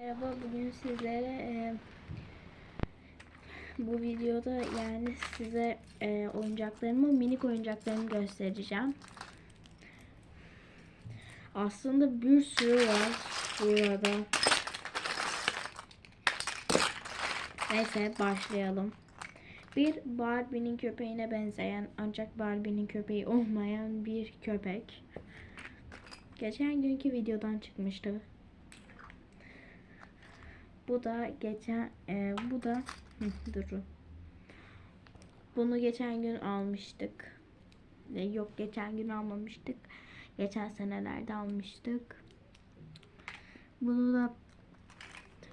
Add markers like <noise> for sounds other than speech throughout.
Merhaba, bugün sizlere e, bu videoda yani size e, oyuncaklarımı, minik oyuncaklarımı göstereceğim. Aslında bir sürü var burada. Neyse başlayalım. Bir Barbie'nin köpeğine benzeyen ancak Barbie'nin köpeği olmayan bir köpek. Geçen günkü videodan çıkmıştı. Bu da geçen e, bu da durun. Bunu geçen gün almıştık. E, yok geçen gün almamıştık. Geçen senelerde almıştık. Bunu da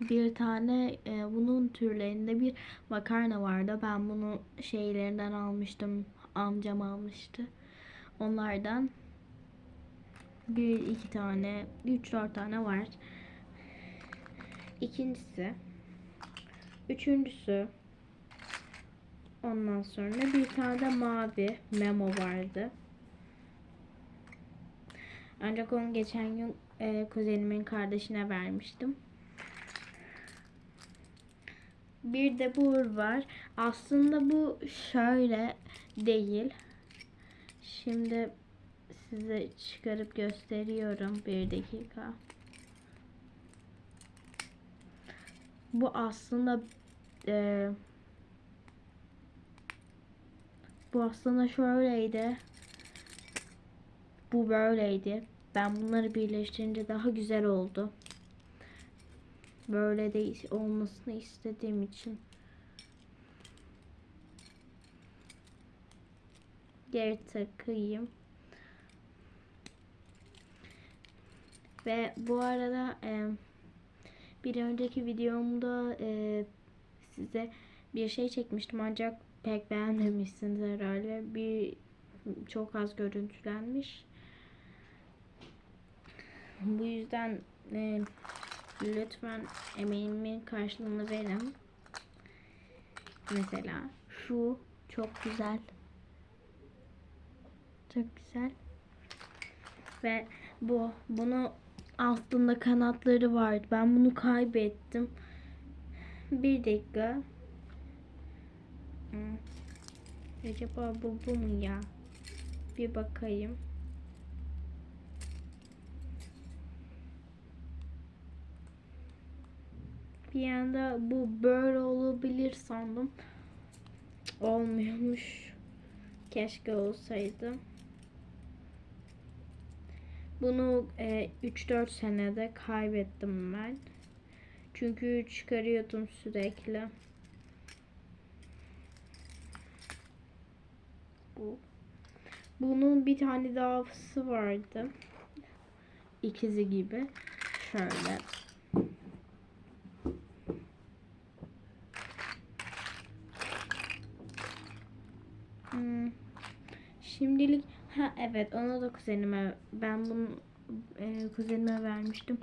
bir tane e, bunun türlerinde bir makarna vardı. Ben bunu şeylerinden almıştım. Amcam almıştı. Onlardan bir iki tane, üç dört tane var. İkincisi. Üçüncüsü. Ondan sonra bir tane de mavi memo vardı. Ancak onu geçen gün e, kuzenimin kardeşine vermiştim. Bir de bu var. Aslında bu şöyle değil. Şimdi size çıkarıp gösteriyorum. Bir dakika. Bu aslında e, bu aslında şöyleydi. Bu böyleydi. Ben bunları birleştirince daha güzel oldu. Böyle de olmasını istediğim için. Geri takayım. Ve bu arada e, bir önceki videomda e, size bir şey çekmiştim ancak pek beğenmemişsiniz herhalde. Bir çok az görüntülenmiş. Bu yüzden e, lütfen emeğimin karşılığını verin. Mesela şu çok güzel. Çok güzel. Ve bu bunu altında kanatları vardı. Ben bunu kaybettim. Bir dakika. Hmm. Acaba bu bu mu ya? Bir bakayım. Bir anda bu böyle olabilir sandım. Olmuyormuş. Keşke olsaydı. Bunu e, 3-4 senede kaybettim ben. Çünkü çıkarıyordum sürekli. Bu. Bunun bir tane davası vardı. İkizi gibi. Şöyle. Evet onu da kuzenime ben bunu e, kuzenime vermiştim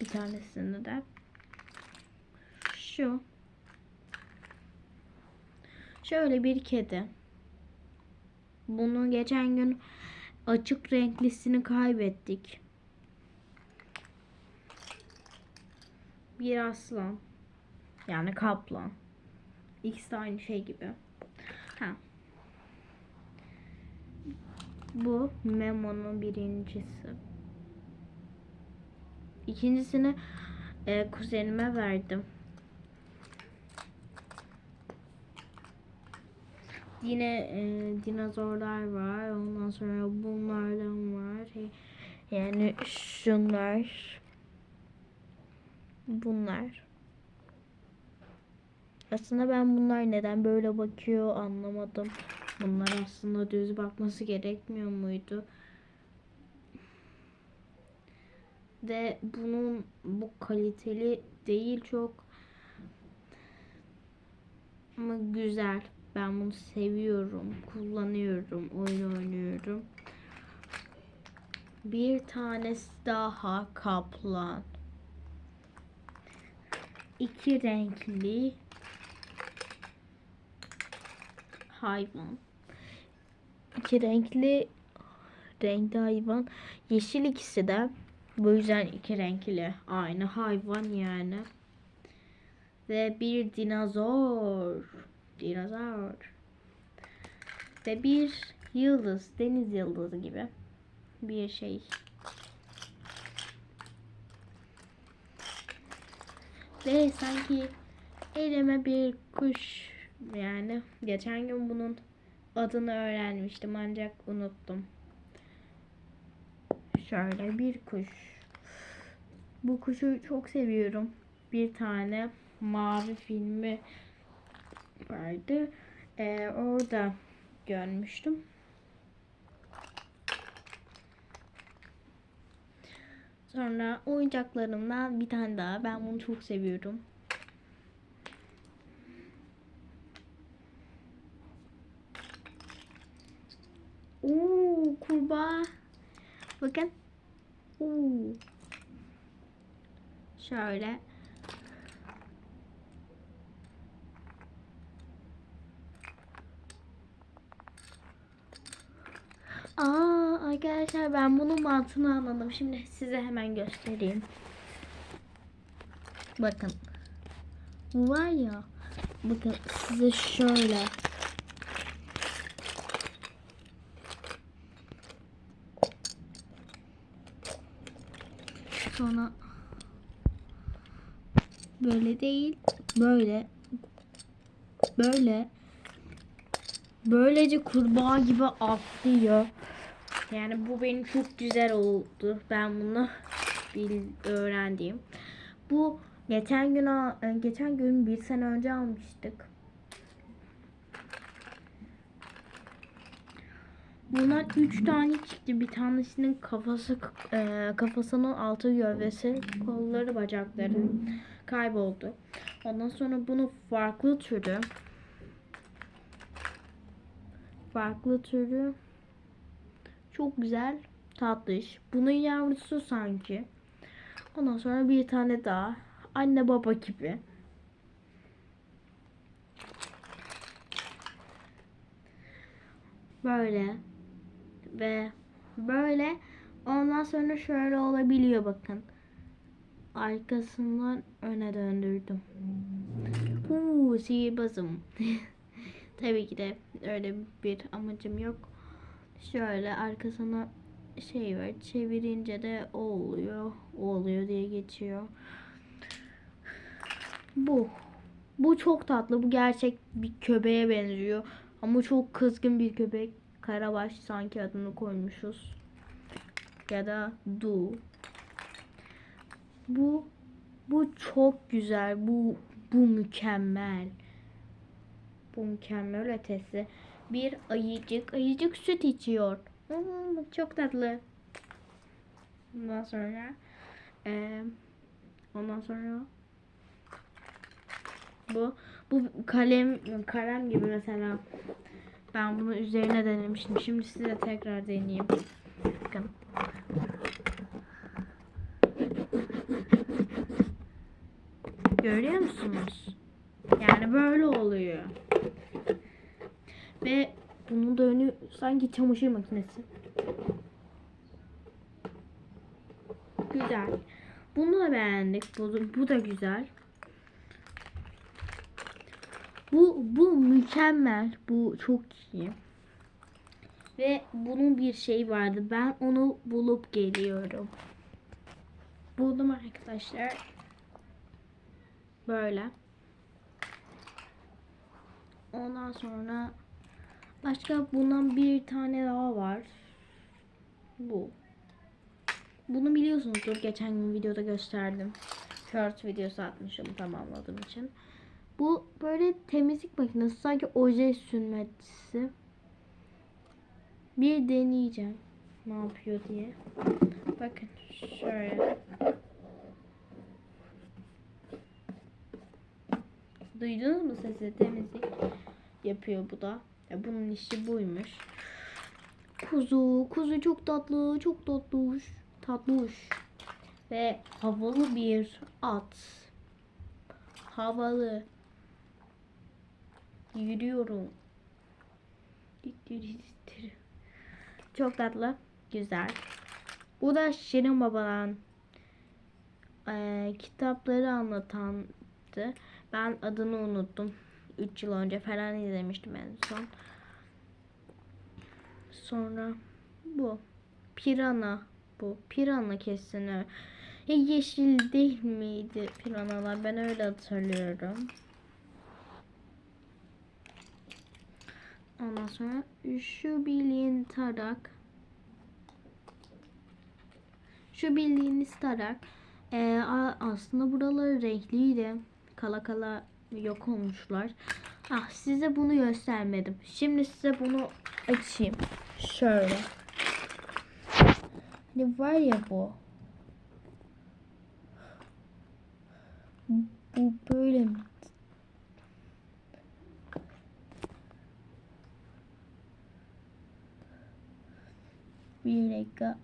bir tanesini de. Şu. Şöyle bir kedi. Bunu geçen gün açık renklisini kaybettik. Bir aslan. Yani kaplan. İkisi de aynı şey gibi. Ha. Bu Memo'nun birincisi. İkincisini e, kuzenime verdim. Yine e, dinozorlar var. Ondan sonra bunlardan var. Yani şunlar. Bunlar. Aslında ben bunlar neden böyle bakıyor anlamadım. Bunlar aslında düz bakması gerekmiyor muydu? Ve bunun bu kaliteli değil çok ama güzel. Ben bunu seviyorum, kullanıyorum, oyun oynuyorum. Bir tanesi daha kaplan. İki renkli hayvan. İki renkli renkli hayvan. Yeşil ikisi de. Bu yüzden iki renkli. Aynı hayvan yani. Ve bir dinozor. Dinozor. Ve bir yıldız. Deniz yıldızı gibi. Bir şey. Ve sanki elime bir kuş yani geçen gün bunun adını öğrenmiştim ancak unuttum. Şöyle bir kuş. Bu kuşu çok seviyorum. Bir tane mavi filmi vardı. Ee, orada görmüştüm. Sonra oyuncaklarımdan bir tane daha. Ben bunu çok seviyorum. Oo, kurbağa. Bakın. Oo. Şöyle. Aa arkadaşlar ben bunun mantığını anladım. Şimdi size hemen göstereyim. Bakın. Bu var ya. Bakın size şöyle. Sonra böyle değil. Böyle. Böyle. Böylece kurbağa gibi atlıyor. Yani bu benim çok güzel oldu. Ben bunu bil, öğrendiğim. Bu geçen gün e, geçen gün bir sene önce almıştık. Bunlar üç tane çıktı. Bir tanesinin kafası e, kafasının altı gövdesi, kolları, bacakları kayboldu. Ondan sonra bunu farklı türü farklı türü çok güzel tatlış. Bunun yavrusu sanki. Ondan sonra bir tane daha. Anne baba gibi. Böyle. Ve böyle. Ondan sonra şöyle olabiliyor bakın. Arkasından öne döndürdüm. Uuu sihirbazım. <laughs> Tabii ki de öyle bir amacım yok. Şöyle arkasına şey var. Çevirince de o oluyor. O oluyor diye geçiyor. Bu. Bu çok tatlı. Bu gerçek bir köpeğe benziyor. Ama çok kızgın bir köpek. Karabaş sanki adını koymuşuz. Ya da Du. Bu bu çok güzel. Bu bu mükemmel. Bu mükemmel ötesi. Bir ayıcık. Ayıcık süt içiyor. Hmm, çok tatlı. Ondan sonra eee, ondan sonra bu bu kalem kalem gibi mesela ben bunu üzerine denemiştim. Şimdi size tekrar deneyeyim. Bakın. Görüyor musunuz? Yani böyle oluyor. Ve bunun da sanki çamaşır makinesi. Güzel. Bunu da beğendik. Bu da güzel. Bu bu mükemmel. Bu çok iyi. Ve bunun bir şey vardı. Ben onu bulup geliyorum. Buldum arkadaşlar. Böyle. Ondan sonra başka bundan bir tane daha var. Bu. Bunu biliyorsunuzdur. Geçen gün videoda gösterdim. Short videosu atmışım tamamladığım için. Bu böyle temizlik makinesi. Sanki oje sürmesi. Bir deneyeceğim. Ne yapıyor diye. Bakın şöyle. Duydunuz mu sesi? Temizlik yapıyor bu da. Ya bunun işi buymuş. Kuzu, kuzu çok tatlı, çok tatlış, tatlış. Ve havalı bir at. Havalı. Yürüyorum. Çok tatlı, güzel. Bu da Şirin Baba'dan e, kitapları anlatandı. Ben adını unuttum. 3 yıl önce falan izlemiştim en son. Sonra bu. Pirana bu. Pirana kesin. Ya yeşil değil miydi piranalar? Ben öyle hatırlıyorum. Ondan sonra şu bildiğin tarak. Şu bildiğiniz tarak. Ee, aslında buraları renkliydi. Kala kala yok olmuşlar. Ah size bunu göstermedim. Şimdi size bunu açayım. Şöyle. Hani var ya bu. Bu böyle mi? Bir dakika.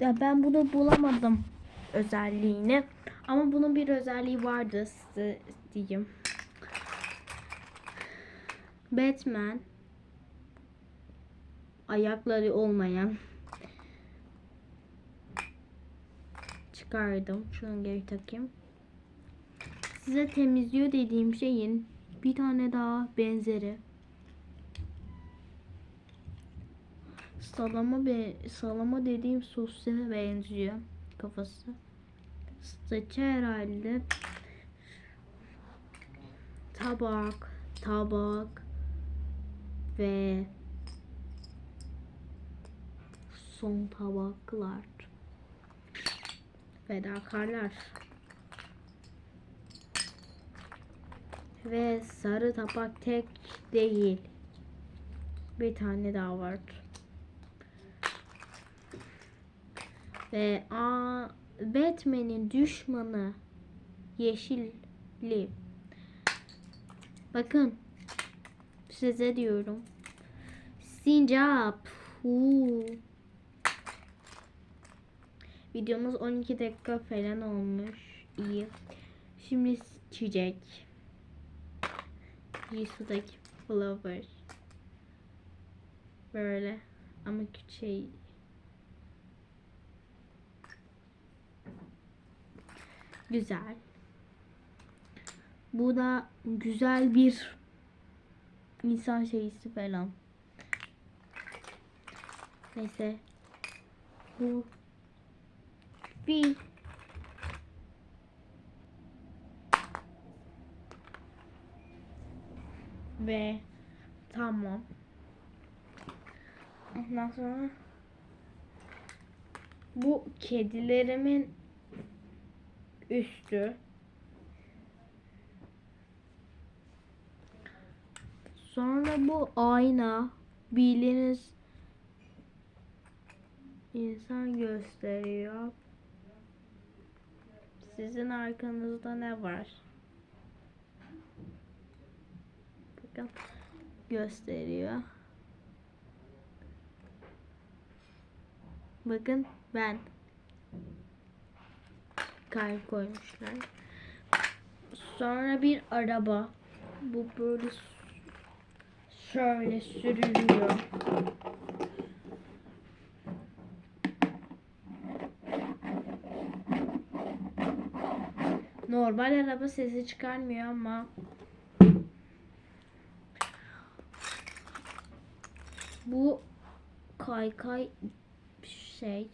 Ya ben bunu bulamadım özelliğini. Ama bunun bir özelliği vardı size diyeyim. Batman ayakları olmayan çıkardım. Şunu geri takayım. Size temizliyor dediğim şeyin bir tane daha benzeri. Salama be salama dediğim sosyale benziyor kafası. Saçı herhalde tabak, tabak ve son tabaklar. Fedakarlar. Ve sarı tabak tek değil. Bir tane daha var. Ve a Batman'in düşmanı yeşilli. Bakın size diyorum. Sincap. Huu. Videomuz 12 dakika falan olmuş. İyi. Şimdi çiçek. Jisoo'daki flower. Böyle. Ama şey Güzel. Bu da güzel bir insan şeysi falan. Neyse. Bu bir ve tamam. Ondan sonra bu kedilerimin üstü. Sonra bu ayna bildiğiniz insan gösteriyor. Sizin arkanızda ne var? Bakın gösteriyor. Bakın ben kalp koymuşlar. Sonra bir araba. Bu böyle şöyle sürülüyor. Normal araba sesi çıkarmıyor ama. Bu kaykay şey